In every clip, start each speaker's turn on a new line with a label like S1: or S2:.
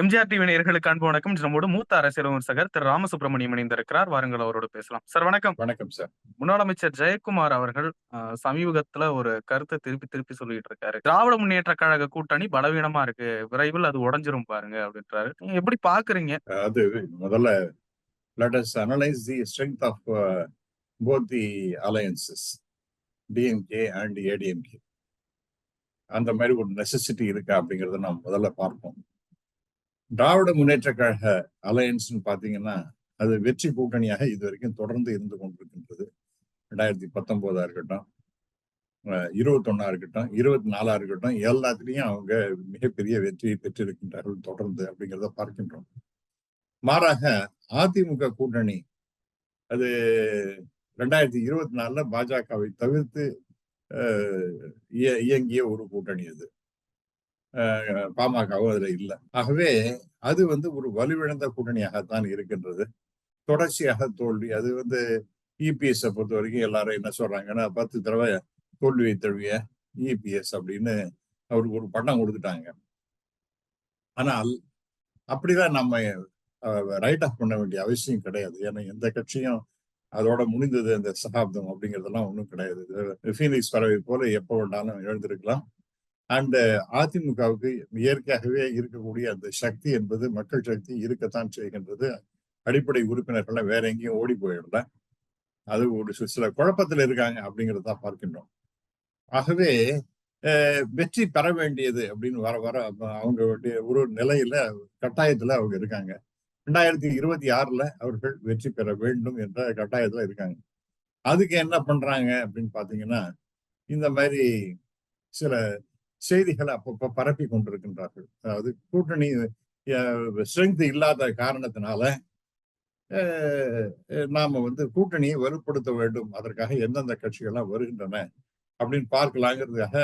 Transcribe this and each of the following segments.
S1: MGR TV நேயர்களுக்கு அன்பு வணக்கம். நம்மோடு மூத்த அரசியல் விமர்சகர் திரு ராமசுப்ரமணியம் இணைந்திருக்கிறார். வாருங்கள் அவரோடு பேசலாம். சார் வணக்கம்.
S2: வணக்கம் சார்.
S1: முன்னாள் அமைச்சர் ஜெயக்குமார் அவர்கள் சமீபத்துல ஒரு கருத்தை திருப்பி திருப்பி சொல்லிட்டு இருக்காரு திராவிட முன்னேற்ற கழக கூட்டணி பலவீனமா இருக்கு. விரைவில் அது உடைஞ்சிரும் பாருங்க அப்படின்றாரு. நீங்க எப்படி பாக்குறீங்க?
S2: அது முதல்ல let us analyze the strength of uh, both the alliances DMK and ADMK அந்த மாதிரி ஒரு நெசசிட்டி இருக்கா அப்படிங்கறத நாம் முதல்ல பார்ப்போம். திராவிட முன்னேற்ற கழக அலையன்ஸ்னு பார்த்தீங்கன்னா அது வெற்றி கூட்டணியாக இது வரைக்கும் தொடர்ந்து இருந்து கொண்டிருக்கின்றது. ரெண்டாயிரத்தி பத்தொன்பதா இருக்கட்டும் இருபத்தொன்னா இருக்கட்டும் இருபத்தி நாலா இருக்கட்டும் எல்லாத்துலேயும் அவங்க மிகப்பெரிய வெற்றியை பெற்றிருக்கின்றார்கள் தொடர்ந்து அப்படிங்கிறத பார்க்கின்றோம். மாறாக அதிமுக கூட்டணி அது ரெண்டாயிரத்தி இருபத்தி நாலுல பாஜகவை தவிர்த்து இய- இயங்கிய ஒரு கூட்டணி அது. பாமகவும் அதுல இல்லை. ஆகவே அது வந்து ஒரு வலுவிழந்த கூட்டணியாகத்தான் இருக்கின்றது. தொடர்ச்சியாக தோல்வி அது வந்து இபிஎஸ் பொறுத்த வரைக்கும் எல்லாரும் என்ன சொல்றாங்கன்னா பத்து தடவை தோல்வியை தழுவிய இபிஎஸ் அப்படின்னு அவருக்கு ஒரு பட்டம் கொடுத்துட்டாங்க. ஆனால் அப்படிதான் நம்ம ரைட் ஆஃப் பண்ண வேண்டிய அவசியம் கிடையாது. ஏன்னா எந்த கட்சியும் அதோட முடிந்தது அந்த சகாப்தம் அப்படிங்கிறதெல்லாம் ஒன்றும் கிடையாது. ஃபீனிக்ஸ் பறவை போல எப்போ வேண்டாலும் எழுந்திருக்கலாம். அண்ட் அதிமுகவுக்கு இயற்கையாகவே இருக்கக்கூடிய அந்த சக்தி என்பது மக்கள் சக்தி இருக்கத்தான் செய்கின்றது. அடிப்படை உறுப்பினர்கள்லாம் வேற எங்கேயும் ஓடி போயிடல. அது ஒரு சில குழப்பத்தில் இருக்காங்க அப்படிங்கிறத பார்க்கின்றோம். ஆகவே அஹ், வெற்றி பெற வேண்டியது அப்படின்னு வர வர அவங்க ஒரு நிலையில கட்டாயத்துல அவங்க இருக்காங்க. ரெண்டாயிரத்தி இருபத்தி ஆறுல அவர்கள் வெற்றி பெற வேண்டும் என்ற கட்டாயத்துல இருக்காங்க. அதுக்கு என்ன பண்றாங்க அப்படின்னு பாத்தீங்கன்னா இந்த மாதிரி சில செய்திகளை அப்பப்போ பரப்பி கொண்டிருக்கின்றார்கள். அதாவது கூட்டணி ஸ்ட்ரென்த் இல்லாத காரணத்தினால அஹ், நாம வந்து கூட்டணியை வலுப்படுத்த வேண்டும். அதற்காக எந்தெந்த கட்சிகள்லாம் வருகின்றன அப்படின்னு பார்க்கலாங்கிறதுக்காக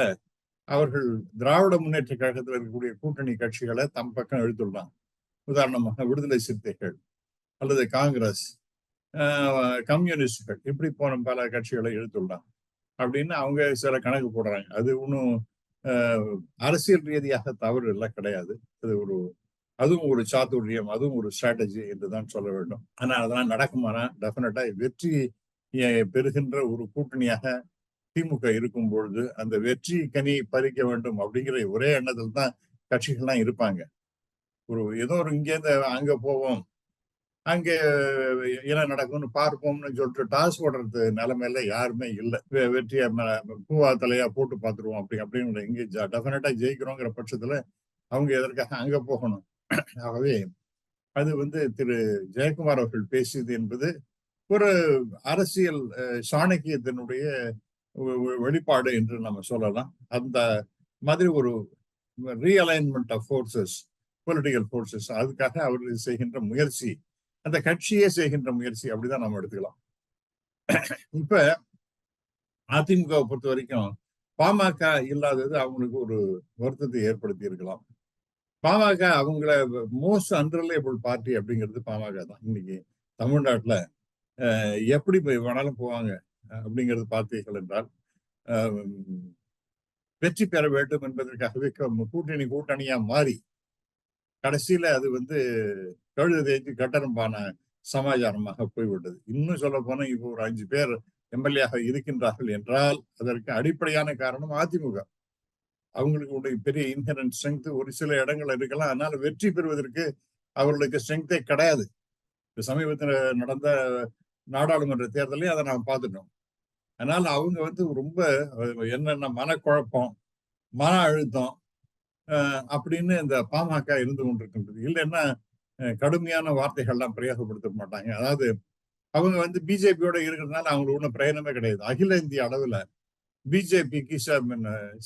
S2: அவர்கள் திராவிட முன்னேற்ற கழகத்தில் இருக்கக்கூடிய கூட்டணி கட்சிகளை தம் பக்கம் எழுத்துள்ளான் உதாரணமாக விடுதலை சிறுத்தைகள் அல்லது காங்கிரஸ் ஆஹ் கம்யூனிஸ்டுகள் இப்படி போன பல கட்சிகளை எழுத்துள்ளான் அப்படின்னு அவங்க சில கணக்கு போடுறாங்க. அது ஒன்றும் அரசியல் ரீதியாக தவறு எல்லாம் கிடையாது. அது ஒரு அதுவும் ஒரு சாத்துரியம் அதுவும் ஒரு ஸ்ட்ராட்டஜி என்றுதான் சொல்ல வேண்டும். ஆனா அதெல்லாம் நடக்குமானா? டெஃபினட்டா வெற்றி பெறுகின்ற ஒரு கூட்டணியாக திமுக இருக்கும் பொழுது அந்த வெற்றி கனி பறிக்க வேண்டும் அப்படிங்கிற ஒரே எண்ணத்தில் தான் கட்சிகள்லாம் இருப்பாங்க. ஒரு ஏதோ ஒரு இங்கேருந்து அங்க போவோம் அங்கே என்ன நடக்கும்னு பார்ப்போம்னு சொல்லிட்டு டாஸ் போடுறது நிலைமையில யாருமே இல்லை. வெ- வெற்றியை ம- பூவா தலையா போட்டு பார்த்துருவோம். அப்படி அப்படின்னு இங்கே டெஃபினட்டா ஜெயிக்கிறோங்கிற பட்சத்துல அவங்க எதற்காக அங்க போகணும்? ஆகவே அது வந்து திரு ஜெயக்குமார் அவர்கள் பேசியது என்பது ஒரு அரசியல் சாணக்கியத்தினுடைய வெளிப்பாடு என்று நம்ம சொல்லலாம். அந்த மாதிரி ஒரு realignment of forces political forces அதுக்காக அவர்கள் செய்கின்ற முயற்சி அந்த கட்சியே செய்கின்ற முயற்சி அப்படிதான் நம்ம எடுத்துக்கலாம். இப்ப அதிமுகவை பொறுத்த வரைக்கும் பாமக இல்லாதது அவங்களுக்கு ஒரு வருத்தத்தை ஏற்படுத்தி இருக்கலாம். பாமக அவங்கள மோஸ்ட் அன்ரிலேபிள் பார்ட்டி அப்படிங்கிறது பாமக தான். இன்னைக்கு தமிழ்நாட்டுல எப்படி போய் வேணாலும் போவாங்க அப்படிங்கிறது பார்த்தீர்கள் என்றால் வெற்றி பெற வேண்டும் என்பதற்காகவே கூட்டணி கூட்டணியா மாறி கடைசியில அது வந்து கழுத தேய்ச்சி கட்டணம்பான சமாச்சாரமாக போய்விட்டது. இன்னும் சொல்ல போனா இப்போ ஒரு அஞ்சு பேர் எம்எல்ஏ இருக்கின்றார்கள் என்றால் அதற்கு அடிப்படையான காரணம் அதிமுக. அவங்களுக்கு உடைய பெரிய இன்ஹரன் ஸ்ட்ரென்த் ஒரு சில இடங்கள் இருக்கலாம். அதனால வெற்றி பெறுவதற்கு அவர்களுக்கு ஸ்ட்ரென்த்தே கிடையாது. இப்ப சமீபத்தில் நடந்த நாடாளுமன்ற தேர்தலையும் அதை நாம் பார்த்துட்டோம். அதனால அவங்க வந்து ரொம்ப என்னென்ன மனக்குழப்பம் மன அழுத்தம் அப்படின்னு இந்த பாமக இருந்து கொண்டிருக்கின்றது. இல்லைன்னா கடுமையான வார்த்தைகள்லாம் பிரயோகப்படுத்த மாட்டாங்க. அதாவது அவங்க வந்து பிஜேபியோட இருக்கிறதுனால அவங்களுக்கு ஒன்றும் பிரயோஜனமே கிடையாது. அகில இந்திய அளவுல பிஜேபிக்கு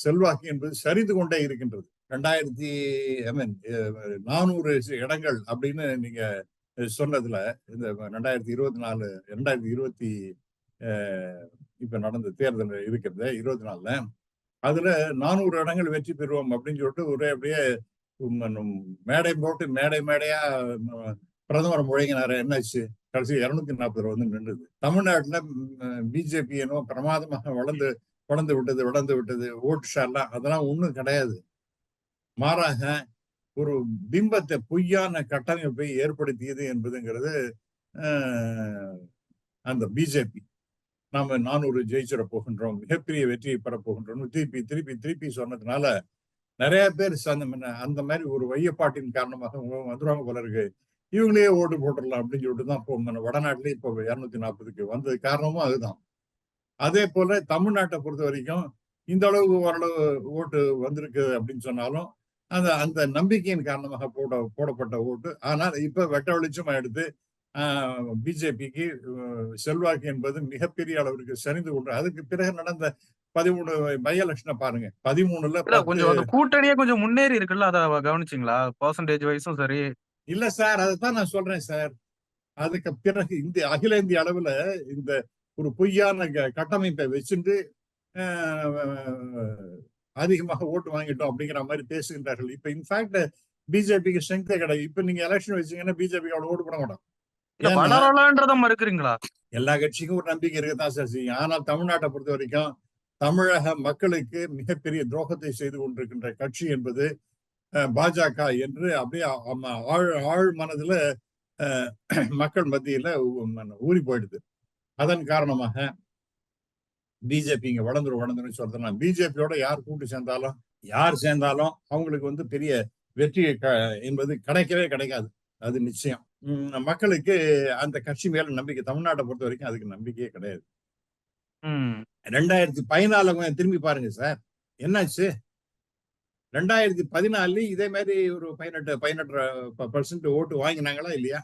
S2: செல்வாக்கு என்பது சரிந்து கொண்டே இருக்கின்றது. ரெண்டாயிரத்தி ஐ மீன் நானூறு இடங்கள் அப்படின்னு நீங்க சொன்னதுல இந்த ரெண்டாயிரத்தி இருபத்தி நாலு ரெண்டாயிரத்தி இருபத்தி இப்ப நடந்த தேர்தல் இருக்கிறது இருபத்தி நாலுல அதுல நானூறு இடங்கள் வெற்றி பெறுவோம் அப்படின்னு சொல்லிட்டு ஒரே அப்படியே மேடை போட்டு மேடை மேடையா பிரதமர் முழங்கினாரு. என்னாச்சு? கடைசி இருநூத்தி நாற்பது ரூபா வந்து நின்றுது. தமிழ்நாட்டுல பிஜேபி என்னோ பிரமாதமாக வளர்ந்து வளர்ந்து விட்டது வளர்ந்து விட்டது. ஓட்டு ஷேர்லாம் அதெல்லாம் ஒன்றும் கிடையாது. மாறாக ஒரு பிம்பத்தை பொய்யான கட்டமைப்பை ஏற்படுத்தியது என்பதுங்கிறது அந்த பிஜேபி. நாம நானூறு ஜெயிச்சிட போகின்றோம். மிகப்பெரிய வெற்றியை பெற போகின்றோம். திருப்பி திருப்பி திருப்பி சொன்னதுனால நிறைய பேர் அந்த அந்த மாதிரி ஒரு வையப்பாட்டின் காரணமாக அவங்க வந்துருவாங்க போல இருக்கு. இவங்களே ஓட்டு போட்டுடலாம் அப்படின்னு சொல்லிட்டு தான் இப்போ வடநாட்டிலே இப்போ இருநூத்தி நாற்பதுக்கு வந்தது காரணமும் அதுதான். அதே போல தமிழ்நாட்டை பொறுத்த வரைக்கும் இந்த அளவுக்கு ஓரளவு ஓட்டு வந்திருக்கு அப்படின்னு சொன்னாலும் அந்த அந்த நம்பிக்கையின் காரணமாக போட போடப்பட்ட ஓட்டு. ஆனால் இப்ப வெட்ட வெளிச்சமா எடுத்து பிஜேபிக்கு செல்வாக்கு என்பது மிகப்பெரிய அளவிற்கு சரிந்து கொண்டு அதுக்கு பிறகு நடந்த பதிமூணு பை எலெக்ஷனை பாருங்க. பதிமூணுல
S1: கொஞ்சம் கூட்டணியே கொஞ்சம் முன்னேறி இருக்குல்ல அத கவனிச்சீங்களா? பர்சன்டேஜ் வைஸும் சரி.
S2: இல்ல சார் அதைத்தான் நான் சொல்றேன் சார். அதுக்கு பிறகு இந்த அகில இந்திய அளவுல இந்த ஒரு பொய்யான கட்டமைப்பை வச்சுட்டு அதிகமாக ஓட்டு வாங்கிட்டோம் அப்படிங்கிற மாதிரி பேசுகின்றார்கள். இப்ப இன்ஃபேக்ட் பிஜேபிக்கு ஸ்ட்ரென்த்தே கிடையாது. இப்ப நீங்க எலெக்ஷன் வச்சீங்கன்னா பிஜேபிக்கு அவ்வளவு ஓட்டு போட மாட்டோம்.
S1: வளரலான்றத மறுக்கிறீங்களா?
S2: எல்லா கட்சிக்கும் ஒரு நம்பிக்கை இருக்கத்தான் சார் செய்யும். ஆனால் தமிழ்நாட்டை பொறுத்த வரைக்கும் தமிழக மக்களுக்கு மிகப்பெரிய துரோகத்தை செய்து கொண்டிருக்கின்ற கட்சி என்பது பாஜக என்று அப்படியே ஆழ் ஆழ் மனதுல மக்கள் மத்தியில ஊறி போயிடுது. அதன் காரணமாக பிஜேபி இங்க வளர்ந்துரும் வளர்ந்துரும் சொல்றதுனா பிஜேபியோட யார் கூட்டு சேர்ந்தாலும் யார் சேர்ந்தாலும் அவங்களுக்கு வந்து பெரிய வெற்றி என்பது கிடைக்கவே கிடைக்காது. அது நிச்சயம். மக்களுக்கு அந்த கட்சி மேல நம்பிக்கை தமிழ்நாட்டை பொறுத்த வரைக்கும் அதுக்கு நம்பிக்கையே கிடையாது. ரெண்டாயிரத்தி கொஞ்சம் திரும்பி பாருங்க சார். என்னாச்சு? ரெண்டாயிரத்தி பதினாலுல இதே மாதிரி ஒரு பதினெட்டு பதினெட்டு பர்சன்ட் ஓட்டு வாங்கினாங்களா இல்லையா?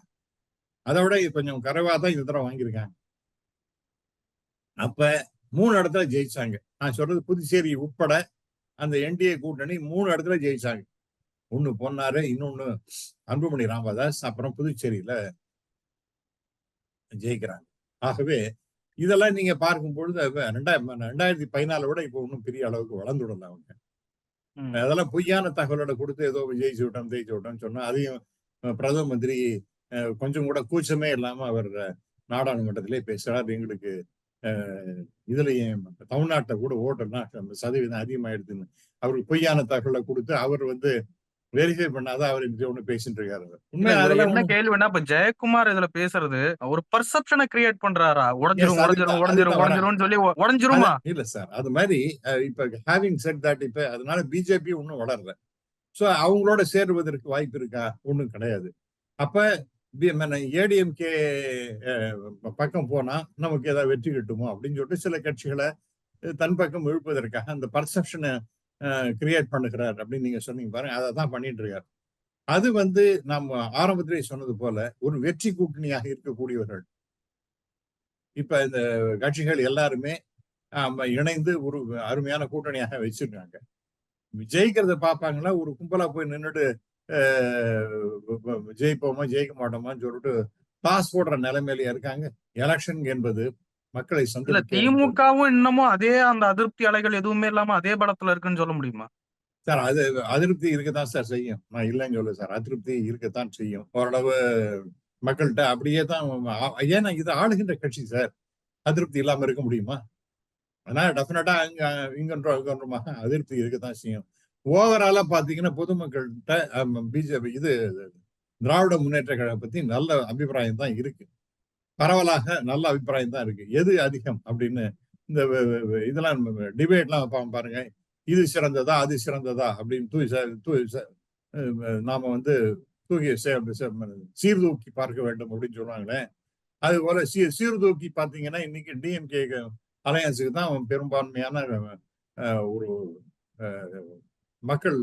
S2: அதை விட கொஞ்சம் கரைவா தான் இந்த தடவை வாங்கியிருக்காங்க. அப்ப மூணு இடத்துல ஜெயிச்சாங்க. நான் சொல்றது புதுச்சேரி உட்பட அந்த என்டிஏ கூட்டணி மூணு இடத்துல ஜெயிச்சாங்க. ஒண்ணு பொன்னாரு இன்னொன்னு அன்புமணி ராமதாஸ் அப்புறம் புதுச்சேரியில ஜெயிக்கிறாங்க. ஆகவே இதெல்லாம் நீங்க பார்க்கும் பொழுது ரெண்டாயிரம் ரெண்டாயிரத்தி பதினாலை விட இப்போ ஒன்றும் பெரிய அளவுக்கு வளர்ந்துடல அவங்க.
S1: ம்.
S2: அதெல்லாம் பொய்யான தகவலோட கொடுத்து ஏதோ ஜெயிச்சு விட்டோம் ஜெயிச்சு விட்டோம்னு சொன்னா அதையும் பிரதம மந்திரி அஹ், கொஞ்சம் கூட கூச்சமே இல்லாம அவர் நாடாளுமன்றத்திலே பேசுறாரு. எங்களுக்கு இதுலயும் தமிழ்நாட்டை கூட ஓட்டுனா சதவீதம் அதிகமாயிடுதுன்னு அவருக்கு பொய்யான தகவலை கொடுத்து அவர் வந்து வெரிஃபை பண்ணாத அவர் இப்படி ஒண்ணு பேசிட்டு இருக்காரு. உண்மை.
S1: என்ன கேள்வின்னா இப்ப ஜெயக்குமார் இதுல பேசுறது ஒரு பர்செப்ஷனை கிரியேட் பண்றாரா? உடஞ்சிரும் உடஞ்சிரும் உடஞ்சிரும்
S2: அதுதான்
S1: உடஞ்சிரும்னு சொல்லி உடஞ்சிருமா?
S2: இல்ல சார் அது மாதிரி இப்ப ஹேவிங் செட் தட் இப்ப அதனால பிஜேபி ஒன்றும் வளரல. சோ அவங்களோட சேருவதற்கு வாய்ப்பு இருக்கா? ஒண்ணும் கிடையாது. அப்ப ஏடிஎம்கே பக்கம் போனா நமக்கு ஏதாவது வெற்றி கிட்டுமோ? அப்படின்னு சொல்லிட்டு சில கட்சிகளை தன் பக்கம் இழுப்பதற்காக அந்த பர்செப்ஷனை கிரியேட் பண்ணுகிறார் அப்படின்னு நீங்க சொன்னீங்க பாருங்க. அதை தான் பண்ணிட்டு இருக்கார். அது வந்து நம்ம ஆரம்பத்திலே சொன்னது போல ஒரு வெற்றி கூட்டணியாக இருக்கக்கூடியவர்கள். இப்ப இந்த கட்சிகள் எல்லாருமே இணைந்து ஒரு அருமையான கூட்டணியாக வச்சிருக்காங்க. ஜெயிக்கிறத பார்ப்பாங்கன்னா ஒரு கும்பலா போய் நின்றுட்டு ஜெயிப்போமா ஜெயிக்க மாட்டோமான்னு சொல்லிட்டு பாஸ் போடுற நிலைமையில இருக்காங்க. எலெக்ஷன் என்பது மக்களை
S1: இல்ல திமுகவும் இன்னமும் அதே அந்த அதிருப்தி அலைகள் எதுவுமே இல்லாம அதே பலத்துல இருக்குன்னு சொல்ல முடியுமா?
S2: சார் அது அதிருப்தி இருக்கத்தான் சார் செய்யும். நான் இல்லைன்னு சொல்ல சார். அதிருப்தி இருக்கத்தான் செய்யும். ஓரளவு மக்கள்கிட்ட அப்படியே தான் ஏன்னா இது ஆளுகின்ற கட்சி சார். அதிருப்தி இல்லாம இருக்க முடியுமா? அதனால டெஃபினட்டா அங்க இங்கன்றோம்? அங்கன்றமாக அதிருப்தி இருக்கத்தான் செய்யும். ஓவராலா பாத்தீங்கன்னா பொதுமக்கள்கிட்ட பிஜேபி இது திராவிட முன்னேற்ற கழகம் பத்தி நல்ல அபிப்பிராயம் தான் இருக்கு. பரவலாக நல்ல அபிப்பிராயம் தான் இருக்கு. எது அதிகம் அப்படின்னு இந்த இதெல்லாம் டிபேட்லாம் வைப்பாங்க பாருங்க. இது சிறந்ததா அது சிறந்ததா அப்படின்னு தூய் தூய் நாம வந்து தூக்கி சீர்தூக்கி பார்க்க வேண்டும் அப்படின்னு சொல்லுவாங்களே. அது போல சீர் சீர்தூக்கி பார்த்தீங்கன்னா இன்னைக்கு டிஎம்கே அலையன்ஸுக்கு தான் பெரும்பான்மையான ஒரு மக்கள்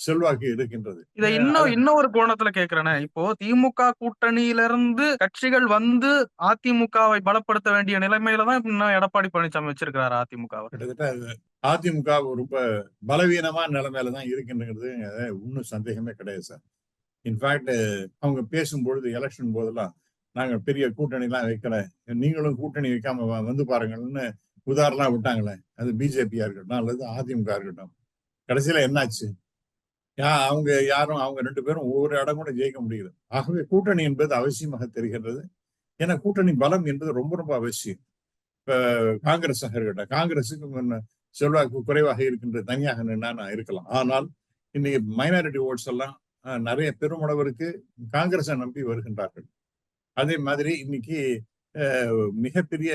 S2: செல்வாக்கு இருக்கின்றது.
S1: இதை இன்னும் இன்னொரு கோணத்துல கேக்குறேனே. இப்போ திமுக கூட்டணியில இருந்து கட்சிகள் வந்து அதிமுகவை பலப்படுத்த வேண்டிய நிலைமையில தான் இன்னும் எடப்பாடி பழனிசாமி வச்சிருக்கிறாரு அதிமுகவை.
S2: கிட்டத்தட்ட அது அதிமுக ரொம்ப பலவீனமான நிலைமையில தான் இருக்கின்றது. ஒன்றும் சந்தேகமே கிடையாது சார். இன்ஃபேக்ட் அவங்க பேசும்பொழுது எலெக்ஷன் போதெல்லாம் நாங்க பெரிய கூட்டணி எல்லாம் வைக்கல. நீங்களும் கூட்டணி வைக்காம வந்து பாருங்கள்னு உதாரணம் விட்டாங்களே. அது பிஜேபியா இருக்கட்டும் அல்லது அதிமுக இருக்கட்டும். கடைசியில என்னாச்சு? யா அவங்க யாரும் அவங்க ரெண்டு பேரும் ஒவ்வொரு இடம் கூட ஜெயிக்க முடியல. ஆகவே கூட்டணி என்பது அவசியமாக தெரிகின்றது. ஏன்னா கூட்டணி பலம் என்பது ரொம்ப ரொம்ப அவசியம். இப்ப காங்கிரஸ் இருக்கட்டும் காங்கிரஸுக்கு முன்ன செல்வாக்கு குறைவாக இருக்கின்ற தனியாக நின்னா நான் இருக்கலாம். ஆனால் இன்னைக்கு மைனாரிட்டி ஓட்ஸ் எல்லாம் அஹ், நிறைய பெருமளவிற்கு காங்கிரஸை நம்பி வருகின்றார்கள். அதே மாதிரி இன்னைக்கு மிகப்பெரிய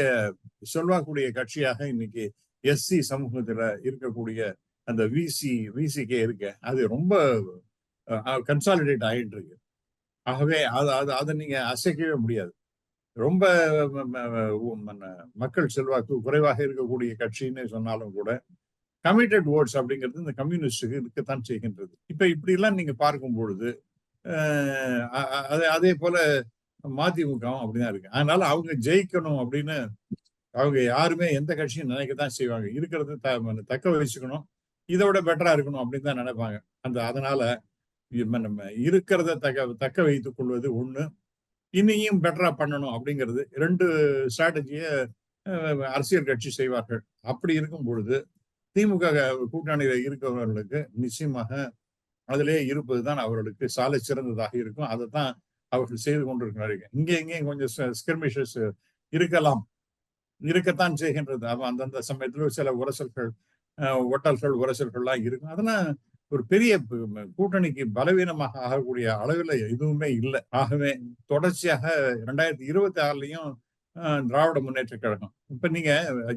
S2: செல்வாக்குடைய கட்சியாக இன்னைக்கு எஸ்சி சமூகத்துல இருக்கக்கூடிய அந்த விசி விசிகே இருக்க. அது ரொம்ப கன்சாலிடேட் ஆகிட்டு இருக்கு. ஆகவே அது அது அதை நீங்க அசைக்கவே முடியாது. ரொம்ப மன்ன- மக்கள் செல்வாக்கு குறைவாக இருக்கக்கூடிய கட்சின்னு சொன்னாலும் கூட கமிட்டட் ஓட்ஸ் அப்படிங்கிறது இந்த கம்யூனிஸ்டுக்கு இருக்கத்தான் செய்கின்றது. இப்ப இப்படிலாம் நீங்கள் நீங்க பார்க்கும் பொழுது அதே அதே போல மதிமுகவும் அப்படிதான் இருக்கு. அதனால அவங்க ஜெயிக்கணும் அப்படின்னு அவங்க யாருமே எந்த கட்சியும் நினைக்கத்தான் செய்வாங்க. இருக்கிறத த- தக்க வச்சுக்கணும். இதை விட பெட்டரா இருக்கணும் அப்படின்னு தான் நினைப்பாங்க. அந்த அதனால நம்ம இருக்கிறத தக்க தக்க வைத்துக் கொள்வது ஒண்ணு. இன்னையும் பெட்டரா பண்ணணும் அப்படிங்கிறது ரெண்டு ஸ்ட்ராட்டஜியை அரசியல் கட்சி செய்வார்கள். அப்படி இருக்கும் பொழுது திமுக கூட்டணியில இருக்கிறவர்களுக்கு நிச்சயமாக அதிலே இருப்பதுதான் அவர்களுக்கு சாலை சிறந்ததாக இருக்கும். அதை தான் அவர்கள் செய்து கொண்டிருக்கிறார்கள். இங்கே இங்கேயும் கொஞ்சம் ஸ்கிர்மிஷஸ் இருக்கலாம். இருக்கத்தான் செய்கின்றது. அவன் அந்தந்த சமயத்துல சில உரசல்கள் ஒட்டல்கள் உரசல்கள்லாம் இருக்கும். அதெல்லாம் ஒரு பெரிய கூட்டணிக்கு பலவீனமாக ஆகக்கூடிய அளவில் எதுவுமே இல்லை. ஆகவே தொடர்ச்சியாக ரெண்டாயிரத்தி இருபத்தி ஆறுலயும் திராவிட முன்னேற்ற கழகம். இப்ப நீங்க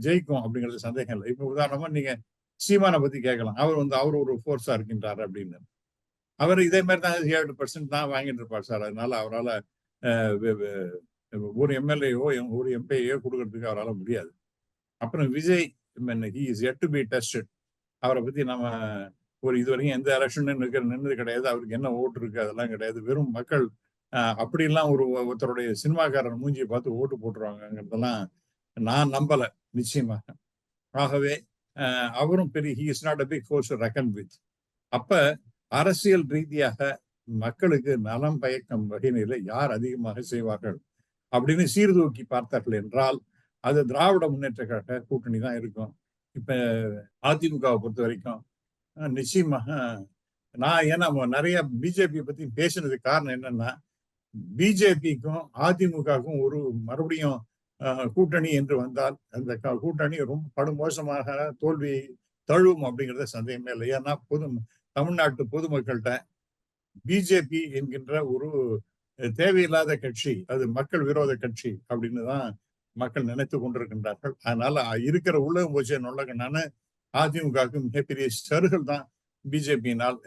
S2: ஜெயிக்கும் அப்படிங்கிறது சந்தேகம் இல்லை. இப்ப உதாரணமா நீங்க சீமானை பத்தி கேட்கலாம். அவர் வந்து அவர் ஒரு ஃபோர்ஸா இருக்கின்றார் அப்படின்னு. அவர் இதே மாதிரி தான் ஏழு பர்சன்ட் தான் வாங்கிட்டு இருப்பார் சார். அதனால அவரால் ஒரு எம்எல்ஏயோ ஒரு எம்பியோ கொடுக்கறதுக்கு அவரால் முடியாது. அப்புறம் Vijay he is yet to be tested அவரை பத்தி நம்ம ஒரு இது வரைக்கும் எந்த எலெக்ஷன் நிற்கிற நின்னது கிடையாது. அவருக்கு என்ன ஓட்டு இருக்கு அதெல்லாம் கிடையாது. வெறும் மக்கள் அப்படிலாம் ஒரு ஒருத்தருடைய சினிமாக்காரன் மூஞ்சியை பார்த்து ஓட்டு போட்டுருவாங்கங்கிறதெல்லாம் நான் நம்பல நிச்சயமாக. ஆகவே அவரும் பெரிய he is not a big force reckon with அப்ப அரசியல் ரீதியாக மக்களுக்கு நலம் பயக்கும் வகையில யார் அதிகமாக செய்வார்கள் அப்படின்னு சீர்தூக்கி பார்த்தார்கள் என்றால் அது திராவிட முன்னேற்ற கழக கூட்டணி தான் இருக்கும். இப்போ அதிமுகவை பொறுத்த வரைக்கும் நிச்சயமாக நான் ஏன்னா நிறைய பிஜேபி பத்தி பேசினது காரணம் என்னன்னா பிஜேபிக்கும் அதிமுகவுக்கும் ஒரு மறுபடியும் கூட்டணி என்று வந்தால் அந்த கூட்டணி ரொம்ப படுமோசமாக தோல்வி தழுவும் அப்படிங்கிறத சந்தேகமே இல்லை. ஏன்னா பொது தமிழ்நாட்டு பொதுமக்கள்கிட்ட பிஜேபி என்கின்ற ஒரு தேவையில்லாத கட்சி அது மக்கள் விரோத கட்சி அப்படின்னு தான் மக்கள் நினைத்து கொண்டிருக்கின்றார்கள். அதனால இருக்கிற உலகம் போச்சே நொல்லகனான அதிமுகவுக்கு மிகப்பெரிய சருகள் தான் பிஜேபியினால்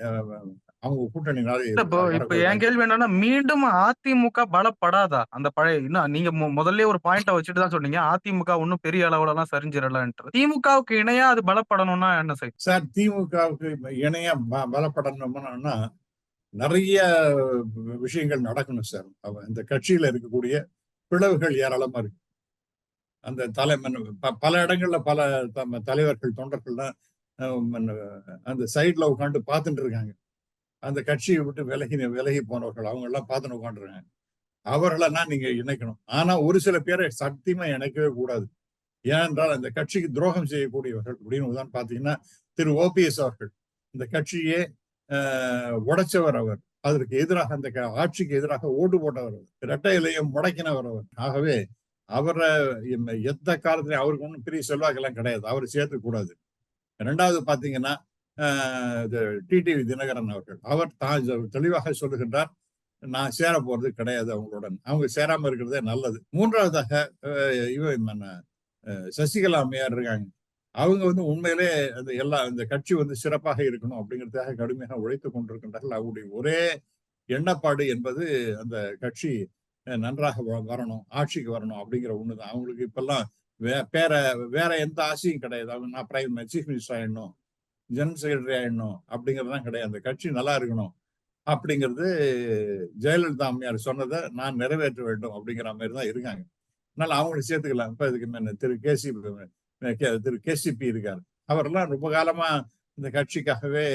S2: அவங்க கூட்டணியினால்
S1: இல்ல இப்போ இப்ப என் கேள்வி என்னன்னா மீண்டும் அதிமுக பலப்படாதா? அந்த பழைய இன்னும் நீங்க முதல்ல ஒரு பாயிண்ட வச்சுட்டு தான் சொன்னீங்க. அதிமுக ஒன்னும் பெரிய அளவுல எல்லாம் சரிஞ்சிடலன்றது திமுகவுக்கு இணையா அது பலப்படணும்னா என்ன செய்யும்
S2: சார் திமுகவுக்கு இணையா பலப்படணும்னா நிறைய விஷயங்கள் நடக்கணும் சார். இந்த கட்சியில இருக்கக்கூடிய பிளவுகள் ஏராளமா இருக்கு. அந்த தலைமன் ப- பல இடங்கள்ல பல தம்ம தலைவர்கள் தொண்டர்கள்லாம் அந்த சைட்ல உட்காந்து பார்த்துட்டு இருக்காங்க. அந்த கட்சியை விட்டு விலகி விலகி போனவர்கள் அவங்க எல்லாம் பார்த்துன்னு உட்காந்துருக்காங்க அவர்களெல்லாம் நீங்க இணைக்கணும். ஆனா ஒரு சில பேரை சத்தியமா இணைக்கவே கூடாது. ஏனென்றால் அந்த கட்சிக்கு துரோகம் செய்யக்கூடியவர்கள் அப்படின்னு தான் பாத்தீங்கன்னா திரு. ஓபிஎஸ் அவர்கள். இந்த கட்சியே ஆஹ், உடைச்சவர் அவர். அதற்கு எதிராக அந்த ஆட்சிக்கு எதிராக ஓட்டு போட்டவர் அவர். இரட்டை இலையை முடக்கினவர் அவர். ஆகவே அவரை எந்த காலத்திலையும் அவருக்கு ஒன்றும் பெரிய செல்வாக்கெல்லாம் கிடையாது. அவர் சேர்த்துக்கூடாது ரெண்டாவது பாத்தீங்கன்னா ஆஹ், இது டிடிவி தினகரன் அவர்கள். அவர் தான் தெளிவாக சொல்லுகின்றார் நான் சேர போறது கிடையாது அவங்களுடன். அவங்க சேராம இருக்கிறதே நல்லது. மூன்றாவதாக இவன் சசிகலா அம்மையார் இருக்காங்க. அவங்க வந்து உண்மையிலே அந்த எல்லா அந்த கட்சி வந்து சிறப்பாக இருக்கணும் அப்படிங்கிறதுக்காக கடுமையாக உழைத்துக் கொண்டிருக்கின்றார்கள். அவருடைய ஒரே எண்ணப்பாடு என்பது அந்த கட்சி நன்றாக வரணும் ஆட்சிக்கு வரணும் அப்படிங்கிற ஒண்ணுதான். அவங்களுக்கு இப்பெல்லாம் வே வேற வேற எந்த ஆசையும் கிடையாது. அவங்க நான் பிரைம் சீஃப் மினிஸ்டர் ஆயிடணும் ஜெனரல் செக்ரட்டரி ஆயிடணும் அப்படிங்கிறதுலாம் கிடையாது. அந்த கட்சி நல்லா இருக்கணும் அப்படிங்கிறது ஜெயலலிதா அம்மையார் சொன்னதை நான் நிறைவேற்ற வேண்டும் அப்படிங்கிற மாதிரி தான் இருக்காங்க. அதனால அவங்களை சேர்த்துக்கலாம். இப்ப இதுக்கு மேலே திரு கேசி திரு கேசிபி இருக்காரு. அவரெல்லாம் ரொம்ப காலமா இந்த கட்சிக்காகவே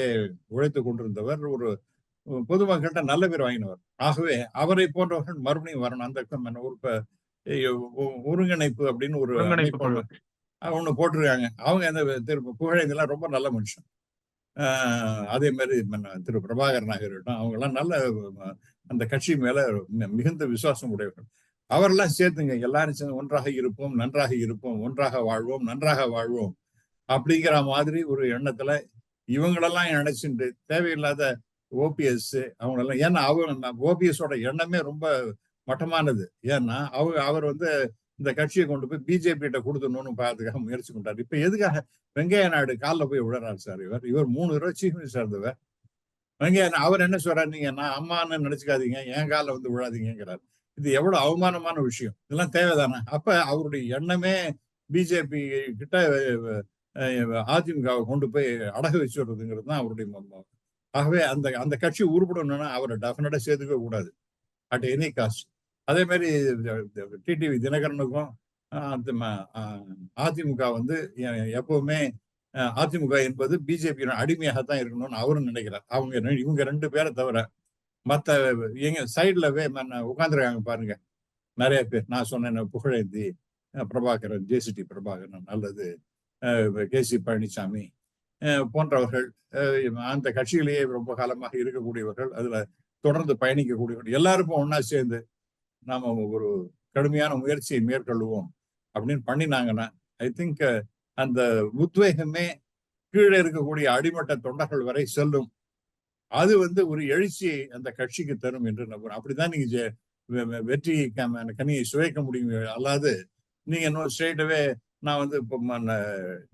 S2: உழைத்து கொண்டிருந்தவர். ஒரு பொதுமக்கள்கிட்ட நல்ல பேர் வாங்கினவர். ஆகவே அவரை போன்றவர்கள் மறுபடியும் வரணும். அந்த ஒருங்கிணைப்பு அப்படின்னு ஒரு. ஒண்ணு போட்டிருக்காங்க. அவங்க அந்த திரு புகழேந்தெல்லாம் ரொம்ப நல்ல மனுஷன். அதே மாதிரி திரு. பிரபாகரன் இருக்கட்டும் அவங்க எல்லாம் நல்ல அந்த கட்சி மேல மிகுந்த விசுவாசம் உடையவர்கள். அவரெல்லாம் சேர்த்துங்க. எல்லாரும் சேர்ந்து ஒன்றாக இருப்போம் நன்றாக இருப்போம் ஒன்றாக வாழ்வோம் நன்றாக வாழ்வோம் அப்படிங்கிற மாதிரி ஒரு எண்ணத்துல இவங்களெல்லாம் இணைச்சுட்டு தேவையில்லாத ஓபிஎஸ் அவங்க எல்லாம் ஏன்னா அவங்க ஓபிஎஸோட எண்ணமே ரொம்ப மட்டமானது ஏன்னா அவங்க அவர் வந்து இந்த கட்சியை கொண்டு போய் பிஜேபிகிட்ட கொடுத்துடணும்னு பார்த்துக்காக முயற்சி கொண்டார் இப்ப எதுக்காக வெங்கையா நாயுடு காலில் போய் விடுறாரு சார் இவர் இவர் மூணு தடவை சீஃப் மினிஸ்டர் இருந்தவர் வெங்கையா அவர் என்ன சொல்றாரு நீங்க நான் அம்மான்னு நினைச்சுக்காதீங்க என் காலில் வந்து விழாதீங்கிறார் இது எவ்வளவு அவமானமான விஷயம் இதெல்லாம் தேவைதானே அப்ப அவருடைய எண்ணமே பிஜேபி கிட்ட அதிமுகவை கொண்டு போய் அடகு வச்சுடுறதுங்கிறது தான் அவருடைய ஆகவே அந்த அந்த கட்சி உருப்படணும்னா அவரை டெஃபினட்டா சேர்த்துக்க கூடாது. அட் எனி காஸ்ட் அதே மாதிரி டிடிவி தினகரனுக்கும் ம- அதிமுக வந்து எப்பவுமே அதிமுக என்பது பிஜேபியின் அடிமையாகத்தான் இருக்கணும்னு அவரும் நினைக்கிறார். அவங்க இவங்க ரெண்டு பேரை தவிர மத்த எங்க சைட்ல உட்காந்துருக்காங்க பாருங்க. நிறைய பேர். நான் சொன்னேன் புகழேந்தி பிரபாகரன் ஜேசிடி பிரபாகரன் அல்லது கே சி பழனிசாமி போன்றவர்கள் அஹ், அந்த கட்சியிலேயே ரொம்ப காலமாக இருக்கக்கூடியவர்கள் அதுல தொடர்ந்து பயணிக்கக்கூடியவர்கள் எல்லாருக்கும் ஒன்னா சேர்ந்து நாம ஒரு கடுமையான முயற்சியை மேற்கொள்வோம் அப்படின்னு பண்ணினாங்கன்னா ஐ திங்க் அந்த உத்வேகமே கீழே இருக்கக்கூடிய அடிமட்ட தொண்டர்கள் வரை செல்லும். அது வந்து ஒரு எழுச்சியை அந்த கட்சிக்கு தரும் என்று நம்புறேன். அப்படிதான் நீங்க வெ- வெற்றி க- கனியை சுவைக்க முடியும். அல்லாது நீங்க இன்னும் ஸ்ட்ரெயிட்டவே நான் வந்து இப்போ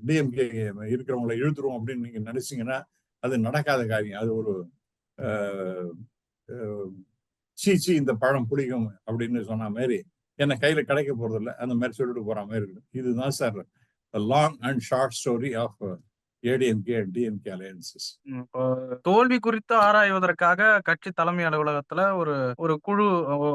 S2: டிஎம்கே இருக்கிறவங்களை இழுத்துருவோம் அப்படின்னு நீங்க நினைச்சீங்கன்னா அது நடக்காத காரியம். அது ஒரு சீச்சி சீ சீ இந்த பழம் பிடிக்கும் அப்படின்னு சொன்ன மாதிரி என்ன கையில கிடைக்க போறது அந்த மாதிரி சொல்லிட்டு போற மாதிரி இருக்கு. இதுதான் sir long and short story of ADMK DMK alliances
S1: தோல்வி குறித்து ஆராய்வதற்காக கட்சி தலைமை அலுவலகத்துல ஒரு ஒரு குழு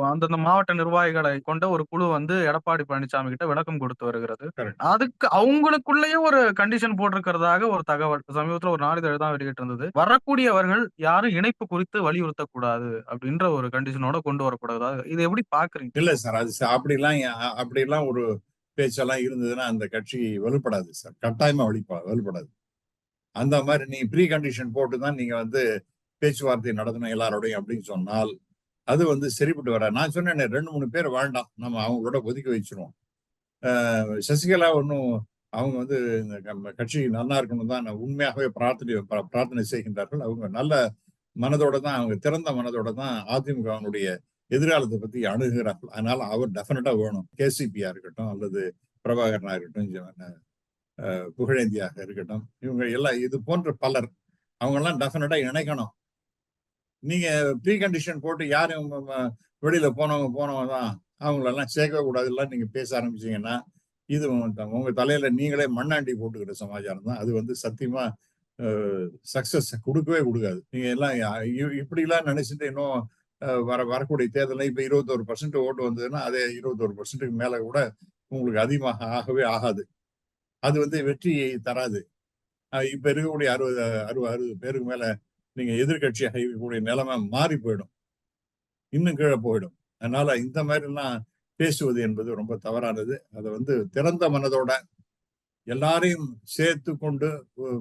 S1: அந்தந்த மாவட்ட நிர்வாகிகளை கொண்ட ஒரு குழு வந்து எடப்பாடி பழனிசாமி கிட்ட விளக்கம் கொடுத்து வருகிறது. அதுக்கு அவங்களுக்குள்ளேயே ஒரு கண்டிஷன் போட்டிருக்கிறதாக ஒரு தகவல். சமீபத்துல ஒரு நாளிதழ் தான் வெளியிட்டிருந்தது வரக்கூடியவர்கள் யாரும் இணைப்பு குறித்து வலியுறுத்தக்கூடாது அப்படின்ற ஒரு கண்டிஷனோட கொண்டு வரக்கூடாது. இது எப்படி பாக்குறீங்க?
S2: இல்ல சார் அது ச- அப்படிலாம் ஏ- அ- அப்படிலாம் ஒரு பேச்செல்லாம் இருந்ததுன்னா அந்த கட்சி வலுப்படாது சார். கட்டாயமா வலிப்பா வலுப்படாது. அந்த மாதிரி நீ ப்ரீ கண்டிஷன் போட்டு தான் நீங்க வந்து பேச்சுவார்த்தை நடத்தணும் எல்லாரோடையும் அப்படின்னு சொன்னால் அது வந்து சரிப்பட்டு வர நான் சொன்னேன் ரெண்டு மூணு பேர் வேண்டாம். நம்ம அவங்களோட ஒதுக்கி வச்சிருவோம். சசிகலா ஒன்றும் அவங்க வந்து இந்த கட்சி நல்லா இருக்கணும் தான் உண்மையாகவே பிரார்த்தனை பிரார்த்தனை செய்கின்றார்கள். அவங்க நல்ல மனதோட தான் அவங்க திறந்த மனதோட தான் அதிமுகவினுடைய எதிர்காலத்தை பத்தி அணுகுகிறார்கள். அதனால அவர் டெஃபினட்டா வேணும். கேசிபியா இருக்கட்டும் அல்லது பிரபாகரனா இருக்கட்டும் புகழேந்தியாக இருக்கட்டும். இவங்க எல்லாம் இது போன்ற பலர் அவங்க எல்லாம் டெஃபினட்டா இணைக்கணும். நீங்க ப்ரீ கண்டிஷன் போட்டு யாரும் வெளியில போனவங்க போனவங்க தான் அவங்களெல்லாம் சேர்க்கவே கூடாது எல்லாம் நீங்க பேச ஆரம்பிச்சீங்கன்னா இது உங்க தலையில நீங்களே மண்ணாண்டி போட்டுக்கிற சமாச்சாரம் தான். அது வந்து சத்தியமா சக்சஸ் கொடுக்கவே கொடுக்காது. நீங்க எல்லாம் இப்படிலாம் நினைச்சிட்டு இன்னும் வர வரக்கூடிய தேர்தலில் இப்ப இருபத்தோரு பர்சன்ட் ஓட்டு வந்ததுன்னா அதே இருபத்தோரு பர்சன்ட்டுக்கு மேல கூட உங்களுக்கு அதிகமாக ஆகவே ஆகாது. அது வந்து வெற்றியை தராது. இப்ப இருக்கக்கூடிய அறுபது அறுபது அறுபது பேருக்கு மேல நீங்க எதிர்க்கட்சியாக இருக்கக்கூடிய நிலைமை மாறி போயிடும். இன்னும் கீழே போயிடும். அதனால இந்த மாதிரி எல்லாம் பேசுவது என்பது ரொம்ப தவறானது. அதை வந்து திறந்த மனதோட எல்லாரையும் சேர்த்து கொண்டு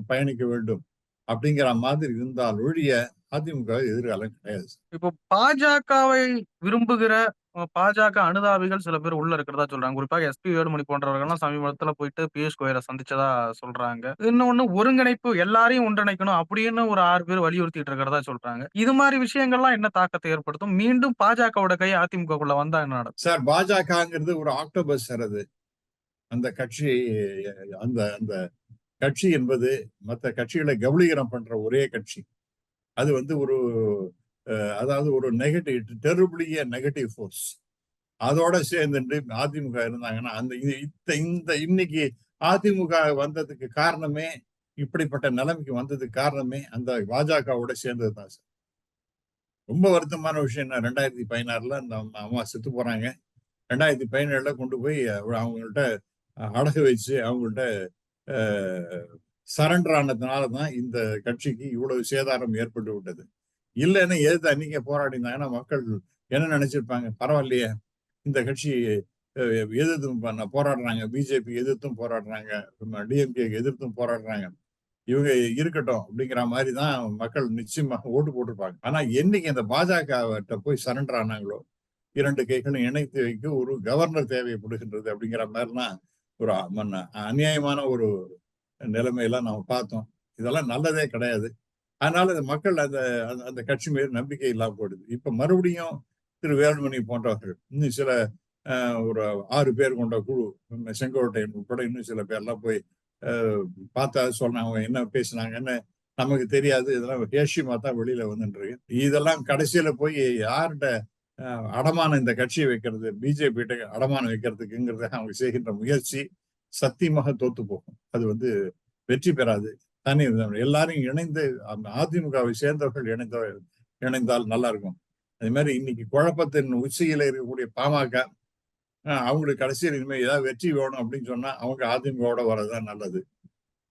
S2: பயணிக்க வேண்டும். அப்படிங்கிற மாதிரி இருந்தால் ஒழிய அதிமுக எதிர்காலம் கிடையாது
S1: இப்போ பாஜகவை விரும்புகிற பாஜக அனுதாபிகள் சில பேர் உள்ள இருக்கிறதா சொல்றாங்க. குறிப்பாக எஸ்பி வேலுமணி போன்றவர்கள்லாம் சமீபத்துல போயிட்டு பியூஷ் கோயலை சந்திச்சதா சொல்றாங்க. இன்னொன்னு ஒருங்கிணைப்பு எல்லாரையும் ஒன்றிணைக்கணும் அப்படின்னு ஒரு ஆறு பேர் வலியுறுத்திட்டு இருக்கிறதா சொல்றாங்க. இது மாதிரி விஷயங்கள்லாம் என்ன தாக்கத்தை ஏற்படுத்தும்? மீண்டும் பாஜகவோட கை அதிமுகக்குள்ள வந்தா என்ன நடக்கும்?
S2: சார் பாஜகங்கிறது ஒரு ஆக்டோபஸ் சார் அது. அந்த கட்சி அந்த அந்த கட்சி என்பது மற்ற கட்சிகளை கவுளீகரம் பண்ற ஒரே கட்சி. அது வந்து ஒரு அதாவது ஒரு நெகட்டிவ் டெரிபிளிய நெகட்டிவ் ஃபோர்ஸ் அதோட சேர்ந்துட்டு அதிமுக இருந்தாங்கன்னா அந்த இந்த இந்த இன்னைக்கு அதிமுக வந்ததுக்கு காரணமே இப்படிப்பட்ட நிலைமைக்கு வந்ததுக்கு காரணமே அந்த பாஜகவோட சேர்ந்தது தான் சார். ரொம்ப வருத்தமான விஷயம் என்ன ரெண்டாயிரத்தி பதினாறுல அந்த அம்மா செத்து போறாங்க. ரெண்டாயிரத்தி பதினேழுல கொண்டு போய் அவங்கள்ட்ட அடகு வச்சு அவங்கள்ட்ட சரண்டர் ஆனதுனால தான் இந்த கட்சிக்கு இவ்வளவு சேதாரம் ஏற்பட்டு விட்டது. இல்லைன்னு எதிர்த்து அன்னைக்கே போராடினாங்கன்னா மக்கள் என்ன நினைச்சிருப்பாங்க? பரவாயில்லையே. இந்த கட்சி எதிர்த்தும் பண்ண- போராடுறாங்க. பிஜேபி எதிர்த்தும் போராடுறாங்க. டிஎம்கே எதிர்த்தும் போராடுறாங்க. இவங்க இருக்கட்டும் அப்படிங்கிற மாதிரி தான் மக்கள் நிச்சயமாக ஓட்டு போட்டிருப்பாங்க. ஆனா என்னைக்கு இந்த பாஜக போய் சரண்டர் ஆனாங்களோ இரண்டு கைகளும் இணைத்து வைக்க ஒரு கவர்னர் தேவைப்படுகின்றது அப்படிங்கிற மாதிரிலாம் ஒரு அநியாயமான ஒரு நிலைமையெல்லாம் நம்ம பார்த்தோம். இதெல்லாம் நல்லதே கிடையாது. அதனால அந்த மக்கள் அந்த அந்த- கட்சி மீது நம்பிக்கை இல்லாம போயிடுது. இப்ப மறுபடியும் திரு வேலுமணி போன்றவர்கள் இன்னும் சில ஆஹ், ஒரு ஆறு பேர் கொண்ட குழு செங்கோட்டையன் உட்பட இன்னும் சில பேர்லாம் போய் பார்த்தா சொன்னாங்க அவங்க என்ன பேசினாங்க என்ன நமக்கு தெரியாது இதெல்லாம் ஹேஷிமா தான் வெளியில வந்துருக்கு இதெல்லாம் கடைசியில போய் யார்கிட்ட ஆஹ், அடமானம் இந்த கட்சியை வைக்கிறது பிஜேபி அடமானம் வைக்கிறதுக்குங்கிறத அவங்க செய்கின்ற முயற்சி சத்தியமாக தோத்து போகும். அது வந்து வெற்றி பெறாது. தனி எல்லாரும் இணைந்து அந்த அதிமுகவை சேர்ந்தவர்கள் இணைந்த இணைந்தால் நல்லா இருக்கும் அதே மாதிரி இன்னைக்கு குழப்பத்தின் உச்சியில இருக்கக்கூடிய பாமக ஆஹ், அவங்களுக்கு கடைசியில் இனிமேல் ஏதாவது வெற்றி வேணும் அப்படின்னு சொன்னா அவங்க அதிமுகவோட வரதுதான் நல்லது.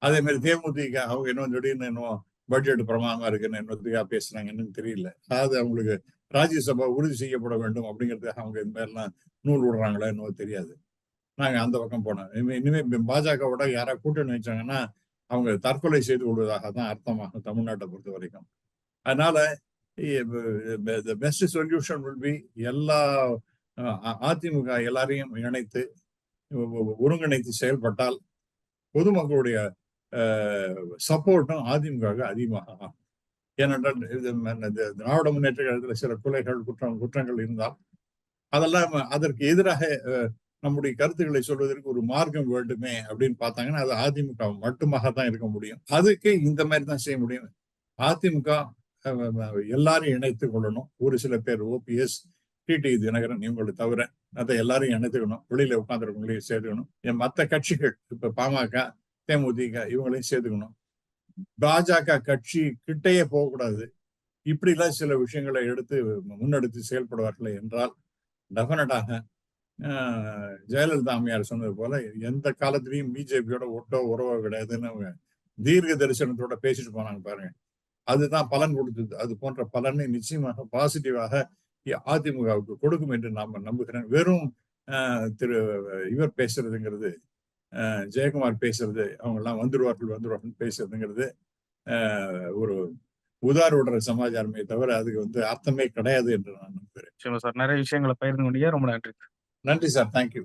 S2: அதே மாதிரி தேமுதிக அவங்க இன்னும் திடீர்னு இன்னும் பட்ஜெட் பிரமாதமா இருக்குன்னு என்னத்துக்காக பேசுனாங்கன்னு தெரியல. அதாவது அவங்களுக்கு ராஜ்யசபா உறுதி செய்யப்பட வேண்டும் அப்படிங்கிறதுக்காக அவங்க இந்த மாதிரிலாம் நூல் விடுறாங்களா என்னவோ தெரியாது. நாங்க அந்த பக்கம் போனோம். இனிமே இனிமே பாஜகவோட யாராவது கூட்டணி வச்சாங்கன்னா அவங்க தற்கொலை செய்து கொள்வதாக தான் அர்த்தமாகும் தமிழ்நாட்டை பொறுத்த வரைக்கும் அதனால the best solution will be எல்லா அதிமுக எல்லாரையும் இணைத்து ஒருங்கிணைத்து செயல்பட்டால் பொதுமக்களுடைய சப்போர்ட்டும் அதிமுக அதிகமாக ஆகும். ஏனென்றால் இது திராவிட முன்னேற்ற கழகத்தில் சில கொலைகள் குற்றம் குற்றங்கள் இருந்தால் அதெல்லாம் அதற்கு எதிராக அஹ், நம்முடைய கருத்துக்களை சொல்வதற்கு ஒரு மார்க்கம் வேண்டுமே அப்படின்னு பார்த்தாங்கன்னா அது அதிமுக மட்டுமாக தான் இருக்க முடியும். அதுக்கு இந்த மாதிரி தான் செய்ய முடியும். அதிமுக எல்லாரையும் இணைத்துக் கொள்ளணும். ஒரு சில பேர் ஓபிஎஸ் டிடி தினகரன் இவங்களை தவிர அதை எல்லாரையும் இணைத்துக்கணும் வெளியில உட்காந்துருக்கவங்களையும் சேர்த்துக்கணும். என் மற்ற கட்சிகள் இப்ப பாமக தேமுதிக இவங்களையும் சேர்த்துக்கணும். பாஜக கட்சி கிட்டேயே போகக்கூடாது. இப்படிலாம் சில விஷயங்களை எடுத்து முன்னெடுத்து செயல்படுவார்கள் என்றால் டெஃபினட்டாக ஜெயலலிதா அம்மையார் சொன்னது போல எந்த காலத்திலையும் பிஜேபியோட ஒட்டோ உறவோ கிடையாதுன்னு அவங்க தீர்க்க தரிசனத்தோட பேசிட்டு போனாங்க பாருங்க. அதுதான் பலன் கொடுத்தது. அது போன்ற பலனை நிச்சயமாக பாசிட்டிவாக அதிமுகவுக்கு கொடுக்கும் என்று நாம் நம்புகிறேன். வெறும் திரு இவர் பேசுறதுங்கிறது ஜெயக்குமார் பேசுறது அவங்க எல்லாம் வந்துருவார்கள் வந்துருவார்கள் பேசுறதுங்கிறது ஒரு உதார விடுற சமாச்சாரமே தவிர அதுக்கு வந்து அர்த்தமே கிடையாது என்று நான் நம்புகிறேன்.
S1: சார். நிறைய விஷயங்களை பகிர்ந்து கொண்டீங்க. ரொம்ப நன்றி.
S2: நன்றி சார். தேங்க்யூ